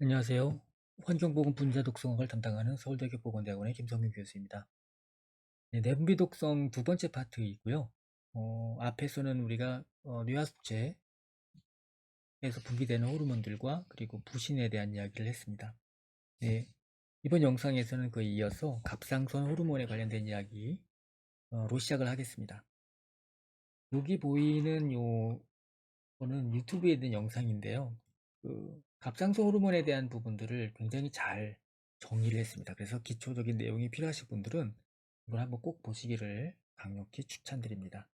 안녕하세요. 환경보건 분자 독성학을 담당하는 서울대교 보건대학원의 김성윤 교수입니다. 네, 내분비 독성 두 번째 파트이고요. 어, 앞에서는 우리가 어, 뇌하수체에서 분비되는 호르몬들과 그리고 부신에 대한 이야기를 했습니다. 네, 이번 영상에서는 그에 이어서 갑상선 호르몬에 관련된 이야기로 시작을 하겠습니다. 여기 보이는 요 거는 유튜브에 있는 영상인데요. 그 갑상선 호르몬에 대한 부분들을 굉장히 잘 정리를 했습니다. 그래서 기초적인 내용이 필요하신 분들은 이걸 한번 꼭 보시기를 강력히 추천드립니다.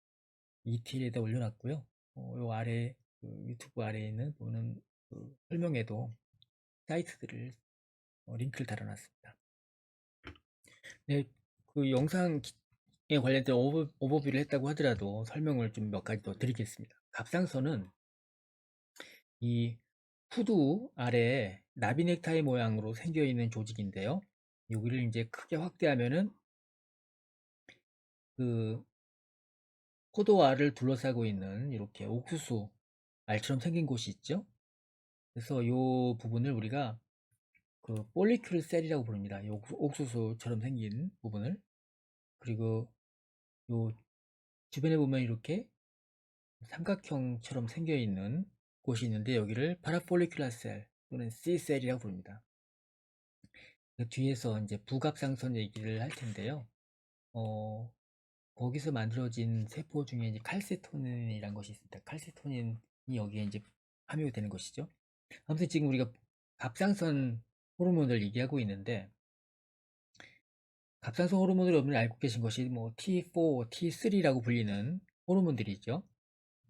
이티에다 올려놨고요. 어, 요 아래 그 유튜브 아래에 있는 보는 그 설명에도 사이트들을 어, 링크를 달아놨습니다. 네, 그 영상에 관련된 오버, 오버뷰를 했다고 하더라도 설명을 좀 몇 가지 더 드리겠습니다. 갑상선은 이 후두 아래에 나비 넥타이 모양으로 생겨 있는 조직인데요. 여기를 이제 크게 확대하면은 그 포도알을 둘러싸고 있는 이렇게 옥수수 알처럼 생긴 곳이 있죠. 그래서 이 부분을 우리가 그 폴리큘 셀이라고 부릅니다. 이 옥수수처럼 생긴 부분을 그리고 요 주변에 보면 이렇게 삼각형처럼 생겨 있는 곳이 있는데 여기를 파라폴리큘라 셀 또는 C셀이라고 부릅니다. 그 뒤에서 이제 부갑상선 얘기를 할 텐데요. 어, 거기서 만들어진 세포 중에 이제 칼세토닌이라는 것이 있습니다. 칼세토닌이 여기에 이제 함유가 되는 것이죠. 아무튼 지금 우리가 갑상선 호르몬을 얘기하고 있는데 갑상선 호르몬을 여러분이 알고 계신 것이 뭐 T4, T3라고 불리는 호르몬들이죠.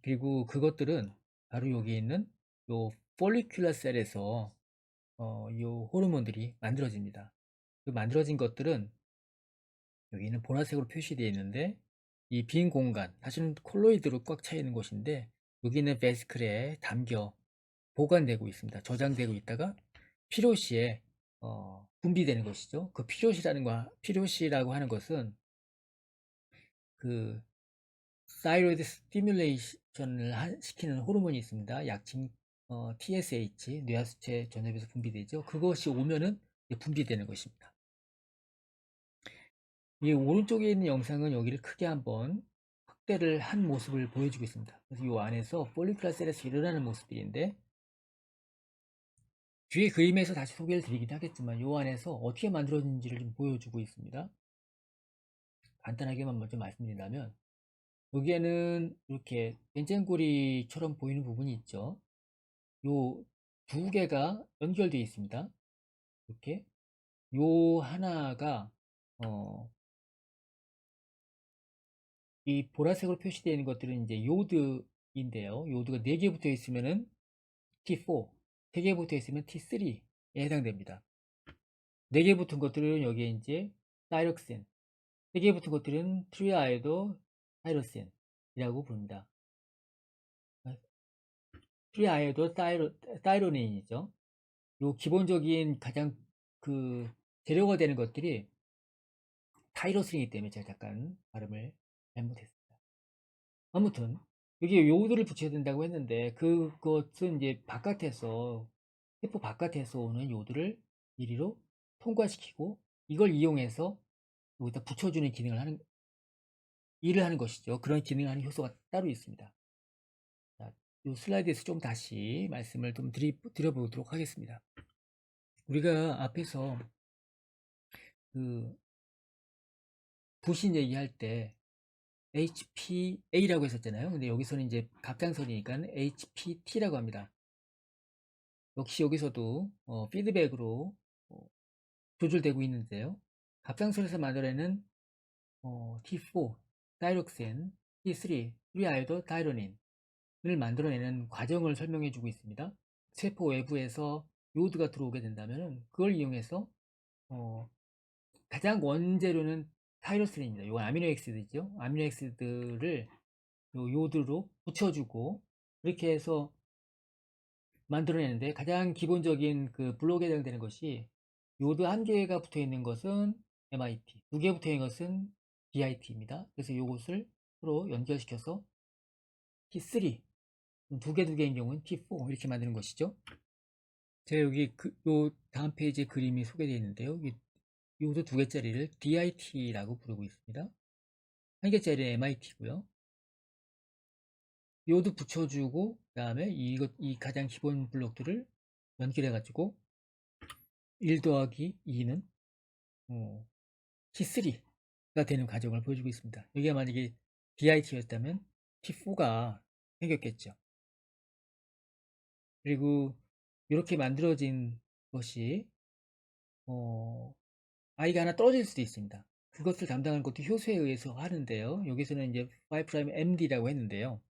그리고 그것들은 바로 여기 있는 요 폴리큘러 셀에서 어, 요 호르몬들이 만들어집니다. 그 만들어진 것들은 여기는 보라색으로 표시되어 있는데 이 빈 공간, 사실은 콜로이드로 꽉 차 있는 곳인데 여기는 베스클에 담겨 보관되고 있습니다. 저장되고 있다가 필요시에 어, 분비되는 것이죠. 그 필요시라는 거, 필요시라고 하는 것은 그 사이로이드 스티뮬레이션 을 시키는 호르몬이 있습니다. 약칭 어, TSH, 뇌하수체 전엽에서 분비되죠. 그것이 오면은 분비되는 것입니다. 이 오른쪽에 있는 영상은 여기를 크게 한번 확대를 한 모습을 보여주고 있습니다. 그래서 이 안에서 폴리클라 셀에서 일어나는 모습들인데 뒤에 그림에서 다시 소개를 드리긴 하겠지만 이 안에서 어떻게 만들어진지를 좀 보여주고 있습니다. 간단하게만 먼저 말씀드린다면 여기에는 이렇게 벤젠고리처럼 보이는 부분이 있죠. 요 두 개가 연결되어 있습니다. 이렇게 요 하나가 어, 이 보라색으로 표시되어 있는 것들은 이제 요드인데요. 요드가 4개 붙어 있으면은 T4, 3개 붙어 있으면 T3에 해당됩니다. 4개 붙은 것들은 여기에 이제 사이록신, 3개 붙은 것들은 트리아이도 타이로신이라고 부릅니다. 트리아이도 타이로, 타이로닌이죠. 요 기본적인 가장 그 재료가 되는 것들이 타이로신이기 때문에 제가 잠깐 발음을 잘못했습니다. 아무튼 여기 요드를 붙여야 된다고 했는데 그것은 이제 바깥에서 세포 바깥에서 오는 요드를 이리로 통과시키고 이걸 이용해서 여기다 붙여주는 기능을 하는 일을 하는 것이죠. 그런 기능을 하는 효소가 따로 있습니다. 자, 이 슬라이드에서 좀 다시 말씀을 좀 드리, 드려보도록 하겠습니다. 우리가 앞에서 그 부신 얘기할 때 HPA라고 했었잖아요. 근데 여기서는 이제 갑상선이니까 HPT라고 합니다. 역시 여기서도 어, 피드백으로 어, 조절되고 있는데요. 갑상선에서 만들어내는 어, T4, 다이록센, T3, 트리아이도 다이로닌을 만들어내는 과정을 설명해 주고 있습니다. 세포 외부에서 요드가 들어오게 된다면 그걸 이용해서 어, 가장 원재료는 타이로스린입니다. 이건 아미노엑시드죠. 아미노엑시드를 요드로 붙여주고 이렇게 해서 만들어내는데 가장 기본적인 그 블록에 해당되는 것이 요드 한 개가 붙어 있는 것은 MIT, 두 개 붙어 있는 것은 BIT입니다. 그래서 이것을 서로 연결시켜서 T3, 두 개 두 개인 경우는 T4 이렇게 만드는 것이죠. 제가 여기 그, 요 다음 페이지에 그림이 소개되어 있는데요. 이, 요도 두 개짜리를 DIT라고 부르고 있습니다. 한 개짜리는 MIT고요. 요도 붙여주고 그 다음에 이것 이 가장 기본 블록들을 연결해 가지고 1 더하기 2는 어, T3 가 되는 과정을 보여주고 있습니다. 여기가 만약에 DIT였다면 T4가 생겼겠죠. 그리고 이렇게 만들어진 것이 어, 아이가 하나 떨어질 수도 있습니다. 그것을 담당하는 것도 효수에 의해서 하는데요. 여기서는 이제 5'MD라고 했는데요.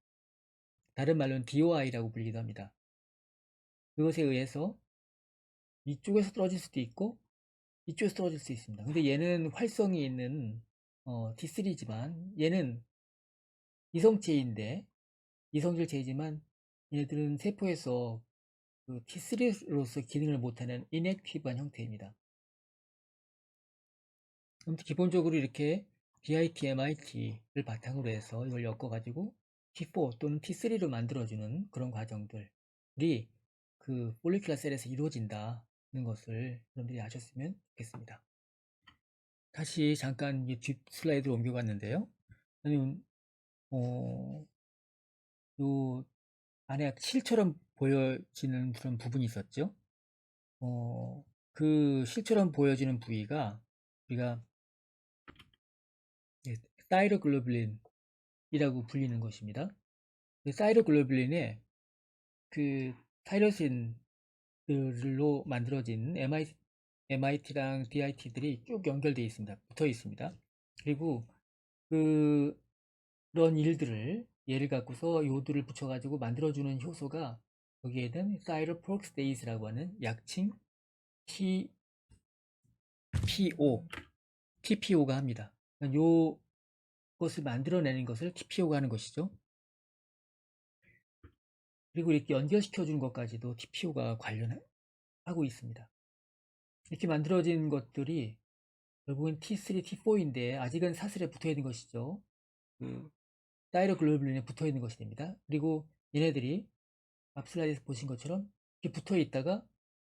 다른 말로는 DOI라고 불리기도 합니다. 그것에 의해서 이쪽에서 떨어질 수도 있고 이쪽에서 떨어질 수 있습니다. 근데 얘는 활성이 있는 어, T3지만 얘는 이성체인데 이성질 체이지만 얘들은 세포에서 그 T3로서 기능을 못하는 인액티브한 형태입니다. 아무튼 기본적으로 이렇게 DIT, MIT를 바탕으로 해서 이걸 엮어가지고 T4 또는 T3로 만들어주는 그런 과정들이 그 폴리큘라 셀에서 이루어진다는 것을 여러분들이 아셨으면 좋겠습니다. 다시 잠깐 뒷 슬라이드로 옮겨갔는데요. 어, 요 안에 실처럼 보여지는 그런 부분이 있었죠. 어, 그 실처럼 보여지는 부위가 우리가 예, 사이로글로뷸린이라고 불리는 것입니다. 그 사이로글로뷸린에 그 타이로신들로 만들어진 MIT, MIT랑 DIT들이 쭉 연결되어 있습니다. 붙어 있습니다. 그리고 그, 그런 일들을 얘를 갖고서 요들을 붙여가지고 만들어주는 효소가 여기에는 사이로프록스데이스라고 하는 약칭 TPO, TPO가 합니다. 요 것을 만들어내는 것을 TPO가 하는 것이죠. 그리고 이렇게 연결시켜 주는 것까지도 TPO가 관련하고 있습니다. 이렇게 만들어진 것들이 결국은 T3, T4인데 아직은 사슬에 붙어 있는 것이죠. 그 다이로 글로뷸린에 붙어 있는 것이 됩니다. 그리고 얘네들이 앞 슬라이드에서 보신 것처럼 이렇게 붙어 있다가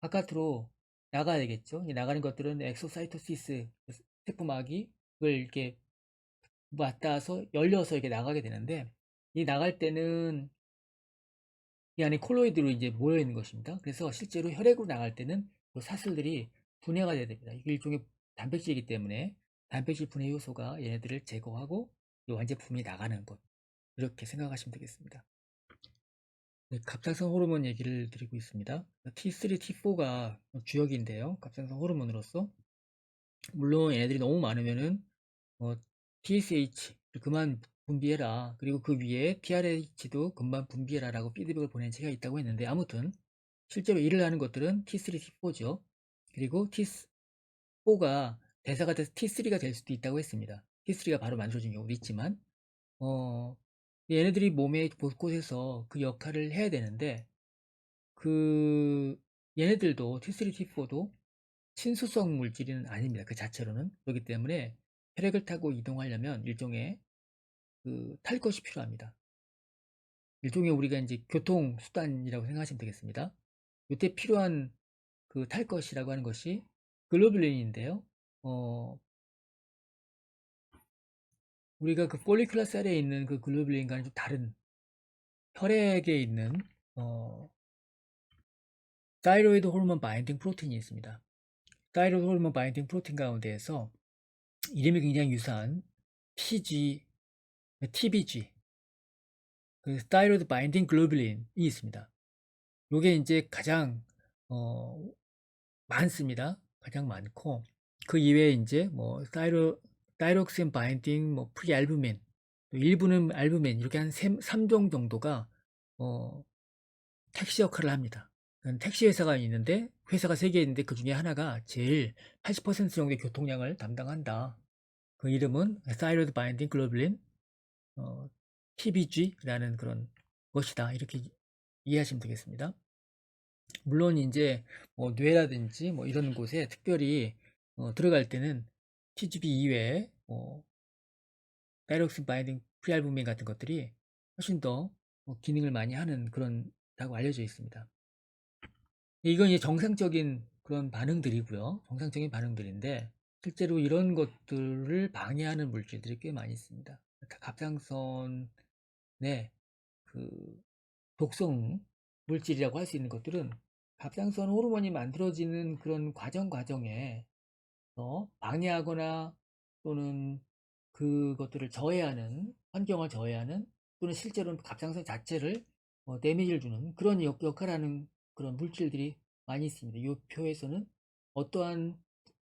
바깥으로 나가야 되겠죠. 나가는 것들은 엑소사이토시스 세포막이 그걸 이렇게 맞닿아서 열려서 이렇게 나가게 되는데 이 나갈 때는 이 안에 콜로이드로 이제 모여 있는 것입니다. 그래서 실제로 혈액으로 나갈 때는 그 사슬들이 분해가 돼야 됩니다. 이게 일종의 단백질이기 때문에 단백질 분해 요소가 얘네들을 제거하고 이 완제품이 나가는 것 이렇게 생각하시면 되겠습니다. 네, 갑상선 호르몬 얘기를 드리고 있습니다. T3, T4가 주역인데요. 갑상선 호르몬으로서 물론 얘네들이 너무 많으면은 어, TSH 그만 분비해라. 그리고 그 위에 TRH도 금방 분비해라 라고 피드백을 보낸 책이 있다고 했는데 아무튼 실제로 일을 하는 것들은 T3, T4죠. 그리고 T4가 대사가 돼서 T3가 될 수도 있다고 했습니다. T3가 바로 만들어진 경우도 있지만 어, 얘네들이 몸의 곳곳에서 그 역할을 해야 되는데 그 얘네들도 T3, T4도 친수성 물질은 아닙니다. 그 자체로는 그렇기 때문에 혈액을 타고 이동하려면 일종의 그 탈 것이 필요합니다. 일종의 우리가 이제 교통 수단이라고 생각하시면 되겠습니다. 이때 필요한 그 탈 것이라고 하는 것이 글로뷸린인데요. 어, 우리가 그 폴리클라 셀에 있는 그 글로뷸린과는 좀 다른 혈액에 있는 어, 사이로이드 호르몬 바인딩 프로틴이 있습니다. 사이로이드 호르몬 바인딩 프로틴 가운데에서 이름이 굉장히 유사한 TG, TBG, 그 스타이로드 바인딩 글로뷸린이 있습니다. 요게 이제 가장 어, 많습니다. 가장 많고 그 이외에 이제 뭐 사이로 다이록신 바인딩, 뭐 프리알부민, 일부는 알부민 이렇게 한 3, 3종 정도가 어, 택시 역할을 합니다. 택시 회사가 있는데 회사가 3개 있는데 그 중에 하나가 제일 80% 정도의 교통량을 담당한다. 그 이름은 사이로드 바인딩 글로뷸린 어, TBG라는 그런 것이다. 이렇게 이해하시면 되겠습니다. 물론 이제 뭐 뇌라든지 뭐 이런 곳에 특별히 어, 들어갈 때는 TGB 이외에 뭐 다이럭스 바인딩 프리알부민 같은 것들이 훨씬 더 뭐 기능을 많이 하는 그런 다고 알려져 있습니다. 이건 이제 정상적인 그런 반응들이고요. 정상적인 반응들인데 실제로 이런 것들을 방해하는 물질들이 꽤 많이 있습니다. 갑상선의 그 독성 물질이라고 할 수 있는 것들은 갑상선 호르몬이 만들어지는 그런 과정 과정에 어, 방해하거나 또는 그것들을 저해하는 환경을 저해하는 또는 실제로는 갑상선 자체를 어, 데미지를 주는 그런 역, 역할을 하는 그런 물질들이 많이 있습니다. 이 표에서는 어떠한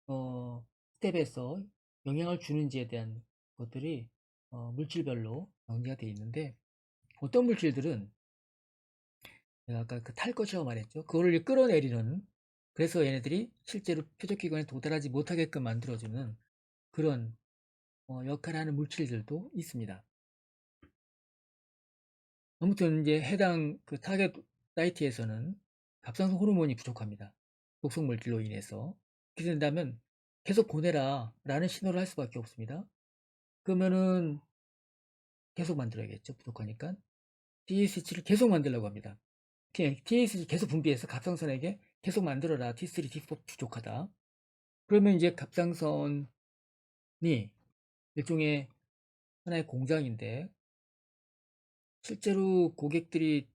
어, 스텝에서 영향을 주는지에 대한 것들이 어, 물질별로 정리가 되어 있는데 어떤 물질들은 내가 아까 그 탈 것이라고 말했죠. 그거를 끌어내리는 그래서 얘네들이 실제로 표적기관에 도달하지 못하게끔 만들어주는 그런 어, 역할을 하는 물질들도 있습니다. 아무튼 이제 해당 그 타겟 사이트에서는 갑상선 호르몬이 부족합니다. 독성 물질로 인해서 그렇게 된다면 계속 보내라 라는 신호를 할 수밖에 없습니다. 그러면은 계속 만들어야겠죠. 부족하니까 DSC를 계속 만들려고 합니다. TSG 계속 분비해서 갑상선에게 계속 만들어라. T3, T4 부족하다. 그러면 이제 갑상선이 일종의 하나의 공장인데 실제로 고객들이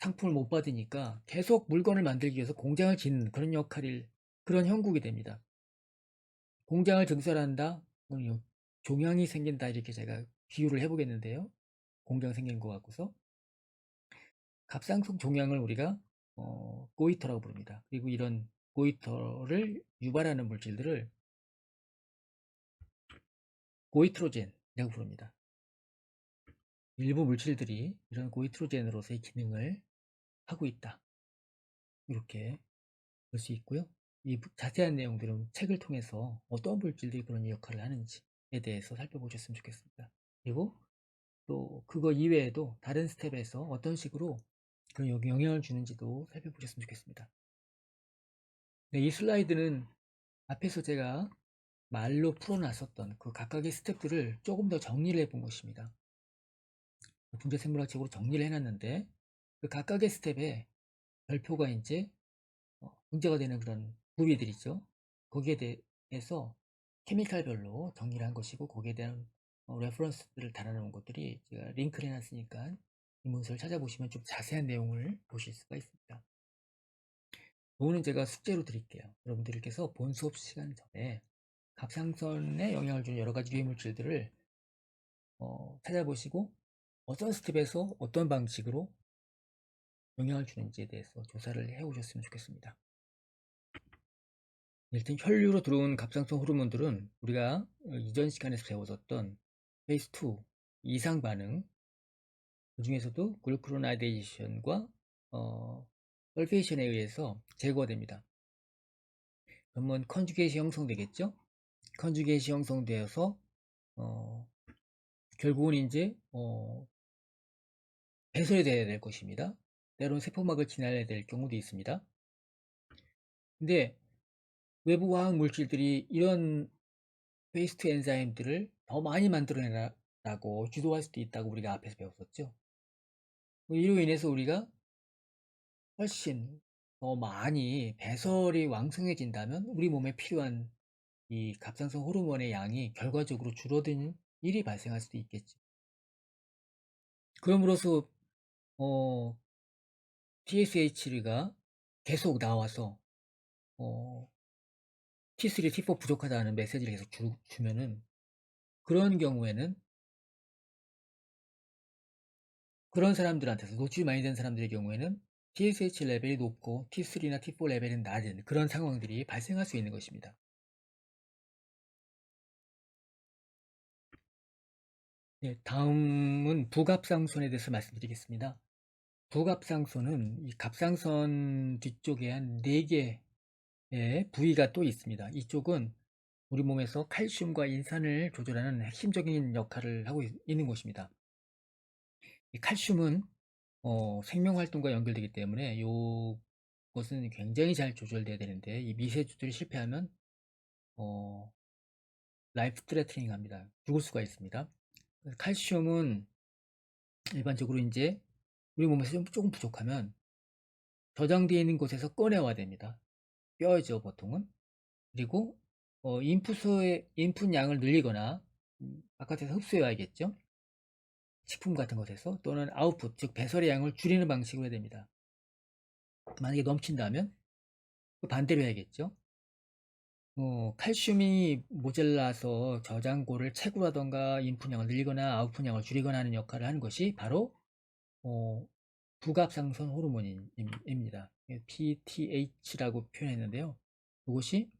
상품을 못 받으니까 계속 물건을 만들기 위해서 공장을 짓는 그런 역할을 그런 형국이 됩니다. 공장을 증설한다, 종양이 생긴다 이렇게 제가 비유를 해보겠는데요. 공장 생긴 것 같고서 갑상선 종양을 우리가 어, 고이터라고 부릅니다. 그리고 이런 고이터를 유발하는 물질들을 고이트로젠이라고 부릅니다. 일부 물질들이 이런 고이트로젠으로서의 기능을 하고 있다. 이렇게 볼 수 있고요. 이 자세한 내용들은 책을 통해서 어떤 물질들이 그런 역할을 하는지에 대해서 살펴보셨으면 좋겠습니다. 그리고 또 그거 이외에도 다른 스텝에서 어떤 식으로 그런 영향을 주는지도 살펴보셨으면 좋겠습니다. 네, 이 슬라이드는 앞에서 제가 말로 풀어놨었던 그 각각의 스텝들을 조금 더 정리를 해본 것입니다. 분자 생물학적으로 정리를 해놨는데 그 각각의 스텝에 별표가 이제 어, 문제가 되는 그런 부위들 있죠. 거기에 대해서 케미칼별로 정리를 한 것이고 거기에 대한 어, 레퍼런스들을 달아놓은 것들이 제가 링크를 해놨으니까 이 문서를 찾아보시면 좀 자세한 내용을 보실 수가 있습니다. 오늘 제가 숙제로 드릴게요. 여러분들께서 본 수업 시간 전에 갑상선에 영향을 주는 여러 가지 유해 물질들을 어, 찾아보시고 어떤 스텝에서 어떤 방식으로 영향을 주는지에 대해서 조사를 해 오셨으면 좋겠습니다. 일단 혈류로 들어온 갑상선 호르몬들은 우리가 이전 시간에서 배웠었던 페이스 2 이상 반응 그 중에서도 글루크로나이데이션과 어, 설페이션에 의해서 제거됩니다. 그러면 컨주게이시 형성되겠죠? 컨주게이시 형성되어서 어, 결국은 이제 어, 배설이 돼야 될 것입니다. 때로는 세포막을 지나야 될 경우도 있습니다. 근데 외부 화학 물질들이 이런 페이스트 엔자임들을 더 많이 만들어내라고 주도할 수도 있다고 우리가 앞에서 배웠었죠. 뭐 이로 인해서 우리가 훨씬 더 많이 배설이 왕성해진다면 우리 몸에 필요한 이 갑상선 호르몬의 양이 결과적으로 줄어드는 일이 발생할 수도 있겠죠. 그럼으로써 어, TSH가 계속 나와서 어, T3, T4 부족하다는 메시지를 계속 주, 주면은 그런 경우에는 그런 사람들한테서 노출이 많이 된 사람들의 경우에는 TSH 레벨이 높고 T3나 T4 레벨은 낮은 그런 상황들이 발생할 수 있는 것입니다. 네, 다음은 부갑상선에 대해서 말씀드리겠습니다. 부갑상선은 이 갑상선 뒤쪽에 한 4개의 부위가 또 있습니다. 이쪽은 우리 몸에서 칼슘과 인산을 조절하는 핵심적인 역할을 하고 있는 곳입니다. 칼슘은 어, 생명 활동과 연결되기 때문에 이것은 굉장히 잘 조절돼야 되는데 이 미세 조절이 실패하면 어, 라이프 트레트닝 합니다. 죽을 수가 있습니다. 칼슘은 일반적으로 이제 우리 몸에서 좀 조금 부족하면 저장되어 있는 곳에서 꺼내와야 됩니다. 뼈죠, 보통은. 그리고 어, 인풋의 인풋 양을 늘리거나 음, 바깥에서 흡수해와야겠죠. 식품 같은 것에서 또는 아웃풋, 즉 배설의 양을 줄이는 방식으로 해야 됩니다. 만약에 넘친다면 그 반대로 해야겠죠. 어, 칼슘이 모자라서 저장고를 채굴하던가 인풋량을 늘리거나 아웃풋량을 줄이거나 하는 역할을 하는 것이 바로 어, 부갑상선 호르몬입니다. PTH라고 표현했는데요. 이것이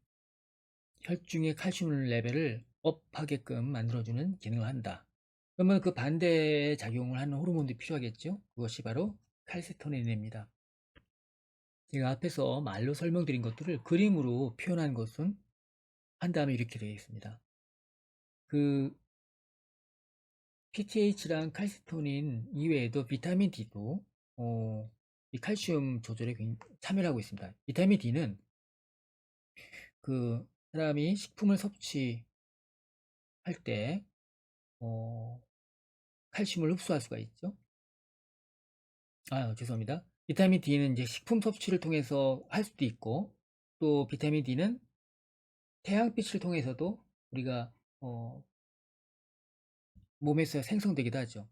혈중의 칼슘 레벨을 업하게끔 만들어주는 기능을 한다. 그러면 그 반대의 작용을 하는 호르몬도 필요하겠죠? 그것이 바로 칼세토닌입니다. 제가 앞에서 말로 설명드린 것들을 그림으로 표현한 것은 한 다음에 이렇게 되겠습니다. 그 PTH랑 칼세토닌 이외에도 비타민 D도 어, 이 칼슘 조절에 참여를 하고 있습니다. 비타민 D는 그 사람이 식품을 섭취할 때 어, 칼슘을 흡수할 수가 있죠. 아, 죄송합니다. 비타민 D는 이제 식품 섭취를 통해서 할 수도 있고 또 비타민 D는 태양빛을 통해서도 우리가 어, 몸에서 생성되기도 하죠.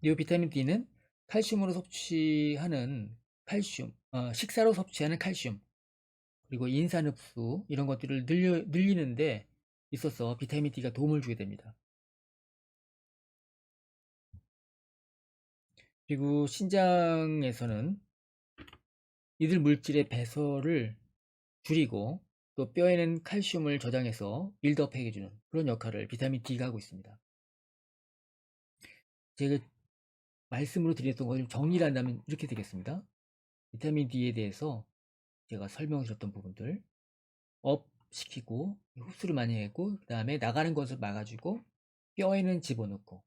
이 비타민 D는 칼슘으로 섭취하는 칼슘, 어, 식사로 섭취하는 칼슘, 그리고 인산 흡수 이런 것들을 늘려, 늘리는데 있어서 비타민 D가 도움을 주게 됩니다. 그리고 신장에서는 이들 물질의 배설을 줄이고 또 뼈에는 칼슘을 저장해서 빌드업 해주는 그런 역할을 비타민 D가 하고 있습니다. 제가 말씀으로 드렸던 것을 정리를 한다면 이렇게 되겠습니다. 비타민 D에 대해서 제가 설명을 드렸던 부분들 업 시키고 흡수를 많이 했고 그 다음에 나가는 것을 막아주고 뼈에는 집어넣고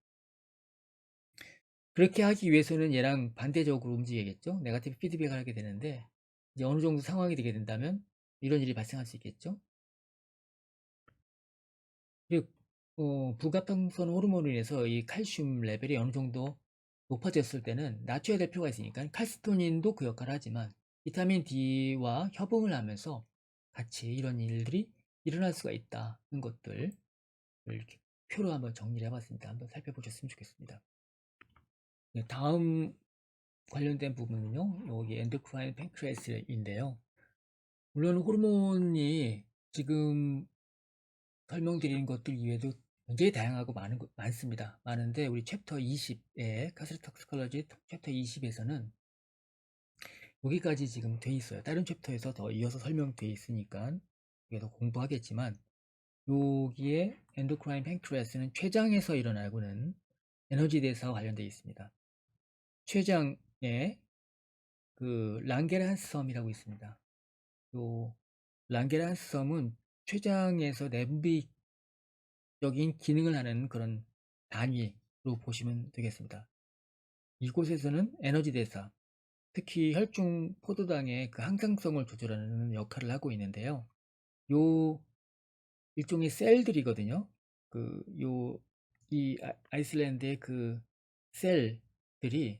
그렇게 하기 위해서는 얘랑 반대적으로 움직여야겠죠 네가티브 피드백을 하게 되는데 이제 어느 정도 상황이 되게 된다면 이런 일이 발생할 수 있겠죠 그리고 어, 부갑상선 호르몬으로 인해서 이 칼슘 레벨이 어느 정도 높아졌을 때는 낮춰야 될 필요가 있으니까 칼스토닌도 그 역할을 하지만 비타민 D와 협응을 하면서 같이 이런 일들이 일어날 수가 있다는 것들 이렇게 표로 한번 정리를 해봤습니다. 한번 살펴보셨으면 좋겠습니다. 네, 다음 관련된 부분은요. 여기 엔도크라인 팬크레스인데요. 물론 호르몬이 지금 설명드리는 것들 이외에도 굉장히 다양하고 많은, 많습니다. 많은데 우리 챕터 20에 카스르톡스컬러지 챕터 20에서는 여기까지 지금 돼 있어요. 다른 챕터에서 더 이어서 설명돼 있으니까 여기서 공부하겠지만 여기에 엔도크라인 팽크레스는 췌장에서 일어나고는 에너지 대사와 관련되어 있습니다. 췌장에 그 랑게란스 섬이라고 있습니다. 요 랑게란스 섬은 췌장에서 내분비 적인 기능을 하는 그런 단위로 보시면 되겠습니다. 이곳에서는 에너지 대사, 특히 혈중 포도당의 그 항상성을 조절하는 역할을 하고 있는데요. 요 일종의 셀들이거든요. 그 요 이 아이슬란드의 그 셀들이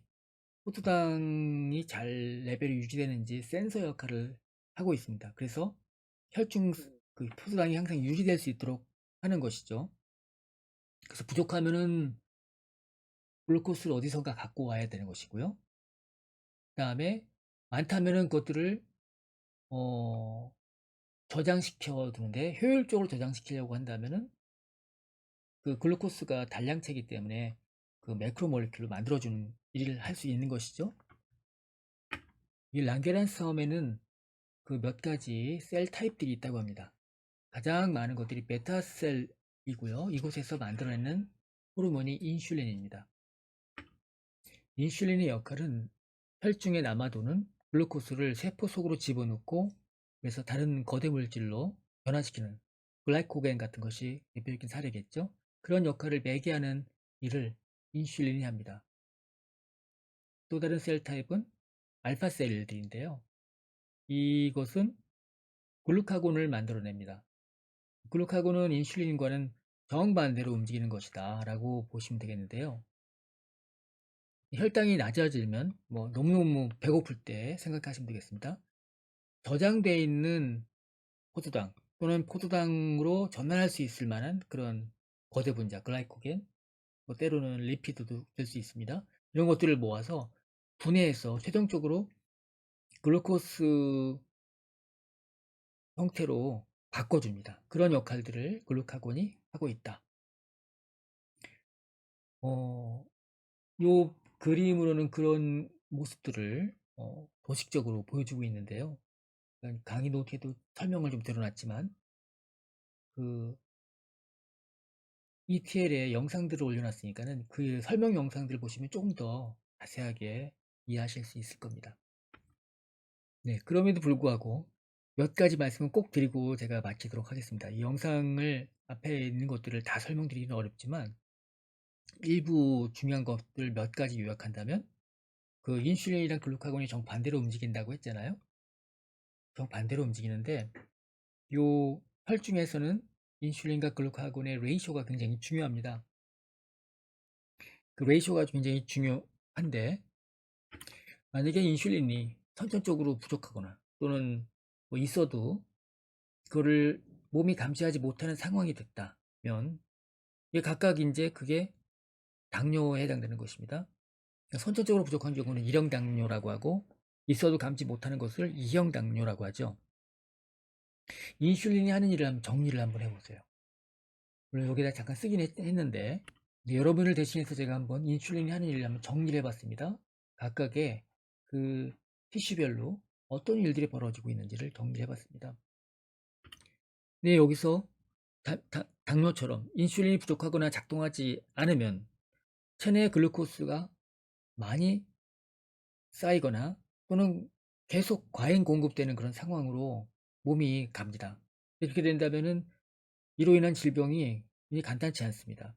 포도당이 잘 레벨이 유지되는지 센서 역할을 하고 있습니다. 그래서 혈중 그 포도당이 항상 유지될 수 있도록 하는 것이죠. 그래서 부족하면은 글루코스를 어디선가 갖고 와야 되는 것이고요. 그 다음에 많다면은 그것들을 어, 저장시켜 두는데 효율적으로 저장시키려고 한다면은 그 글루코스가 단량체이기 때문에 그 매크로몰리큘을 만들어주는 일을 할 수 있는 것이죠. 이 랑게란 섬에는 그 몇 가지 셀 타입들이 있다고 합니다. 가장 많은 것들이 베타셀이고요. 이곳에서 만들어내는 호르몬이 인슐린입니다. 인슐린의 역할은 혈중에 남아도는 글루코스를 세포 속으로 집어넣고 그래서 다른 거대 물질로 변화시키는 글라이코겐 같은 것이 대표적인 사례겠죠. 그런 역할을 매개하는 일을 인슐린이 합니다. 또 다른 셀 타입은 알파 셀들인데요. 이것은 글루카곤을 만들어냅니다. 글루카곤은 인슐린과는 정반대로 움직이는 것이다 라고 보시면 되겠는데요. 혈당이 낮아지면 뭐 너무너무 배고플 때 생각하시면 되겠습니다. 저장되어 있는 포도당 또는 포도당으로 전환할 수 있을 만한 그런 거대 분자 글라이코겐 뭐 때로는 리피드도 될 수 있습니다. 이런 것들을 모아서 분해해서 최종적으로 글루코스 형태로 바꿔줍니다. 그런 역할들을 글루카곤이 하고 있다. 어, 요 그림으로는 그런 모습들을 어, 도식적으로 보여주고 있는데요. 그러니까 강의 노트에도 설명을 좀 드러났지만 그 ETL에 영상들을 올려놨으니까는 그 설명 영상들 보시면 조금 더 자세하게 이해하실 수 있을 겁니다. 네, 그럼에도 불구하고 몇 가지 말씀은 꼭 드리고 제가 마치도록 하겠습니다. 이 영상을 앞에 있는 것들을 다 설명드리기는 어렵지만 일부 중요한 것들 몇 가지 요약한다면 그 인슐린이랑 글루카곤이 정반대로 움직인다고 했잖아요. 정반대로 움직이는데 요 혈중에서는 인슐린과 글루카곤의 레이쇼가 굉장히 중요합니다. 그 레이쇼가 굉장히 중요한데 만약에 인슐린이 선천적으로 부족하거나 또는 뭐 있어도 그거를 몸이 감지하지 못하는 상황이 됐다면 이게 각각 이제 그게 당뇨에 해당되는 것입니다. 그러니까 선천적으로 부족한 경우는 1형 당뇨라고 하고 있어도 감지 못하는 것을 2형 당뇨라고 하죠. 인슐린이 하는 일을 한번 정리를 한번 해보세요. 물론 여기다 잠깐 쓰긴 했, 는데 여러분을 대신해서 제가 한번 인슐린이 하는 일을 한번 정리를 해봤습니다. 각각의 그 티슈별로 어떤 일들이 벌어지고 있는지를 정리해봤습니다. 네, 여기서 다, 다, 당뇨처럼 인슐린이 부족하거나 작동하지 않으면 체내 글루코스가 많이 쌓이거나 또는 계속 과잉 공급되는 그런 상황으로 몸이 갑니다. 이렇게 된다면은 이로 인한 질병이 간단치 않습니다.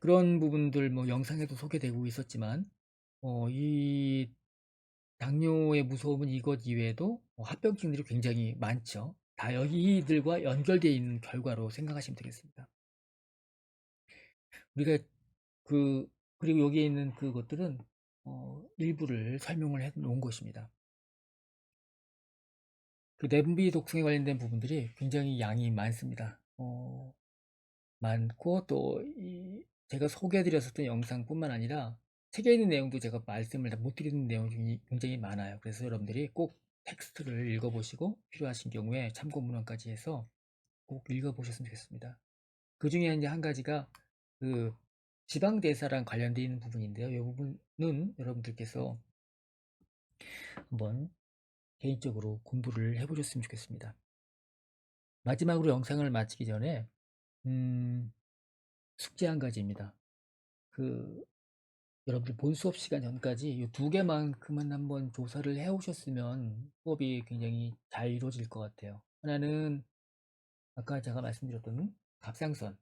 그런 부분들 뭐 영상에도 소개되고 있었지만 어, 이 당뇨의 무서움은 이것 이외에도 뭐 합병증들이 굉장히 많죠. 다 여기들과 연결되어 있는 결과로 생각하시면 되겠습니다. 우리가 그 그리고 여기에 있는 그것들은 어, 일부를 설명을 해 놓은 것입니다. 그 내분비 독성에 관련된 부분들이 굉장히 양이 많습니다. 어, 많고 또 제가 소개해드렸었던 영상뿐만 아니라 책에 있는 내용도 제가 말씀을 못 드리는 내용이 굉장히 많아요. 그래서 여러분들이 꼭 텍스트를 읽어보시고 필요하신 경우에 참고 문헌까지 해서 꼭 읽어보셨으면 좋겠습니다. 그 중에 이제 한 가지가 그 지방대사랑 관련되어 있는 부분인데요. 이 부분은 여러분들께서 한번 개인적으로 공부를 해보셨으면 좋겠습니다. 마지막으로 영상을 마치기 전에 음, 숙제 한 가지입니다. 그 여러분들 본 수업 시간 전까지 이 두 개만큼은 한번 조사를 해 오셨으면 수업이 굉장히 잘 이루어질 것 같아요. 하나는 아까 제가 말씀드렸던 갑상선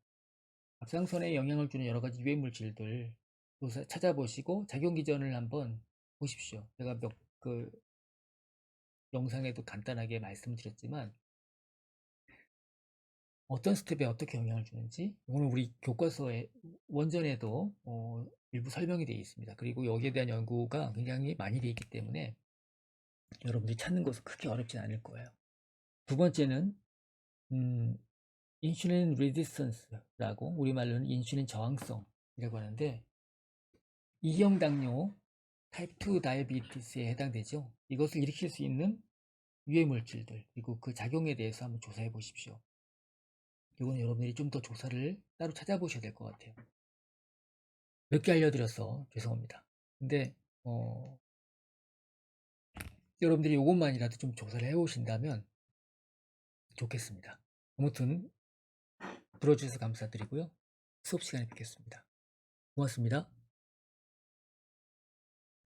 갑상선에 영향을 주는 여러 가지 유해 물질들 찾아보시고 작용 기전을 한번 보십시오. 제가 몇 그 영상에도 간단하게 말씀드렸지만 어떤 스텝에 어떻게 영향을 주는지 오늘 우리 교과서에 원전에도 어, 일부 설명이 되어 있습니다. 그리고 여기에 대한 연구가 굉장히 많이 되어 있기 때문에 여러분들이 찾는 것은 크게 어렵진 않을 거예요. 두 번째는 음, 인슐린 리디스턴스라고 우리말로는 인슐린 저항성이라고 하는데 이형 당뇨 타입 2 다이비티스에 해당되죠. 이것을 일으킬 수 있는 유해 물질들 그리고 그 작용에 대해서 한번 조사해 보십시오. 이건 여러분들이 좀 더 조사를 따로 찾아보셔야 될 것 같아요. 몇 개 알려드려서 죄송합니다. 근데 어, 여러분들이 이것만이라도 좀 조사를 해오신다면 좋겠습니다. 아무튼 들어주셔서 감사드리고요. 수업 시간에 뵙겠습니다. 고맙습니다.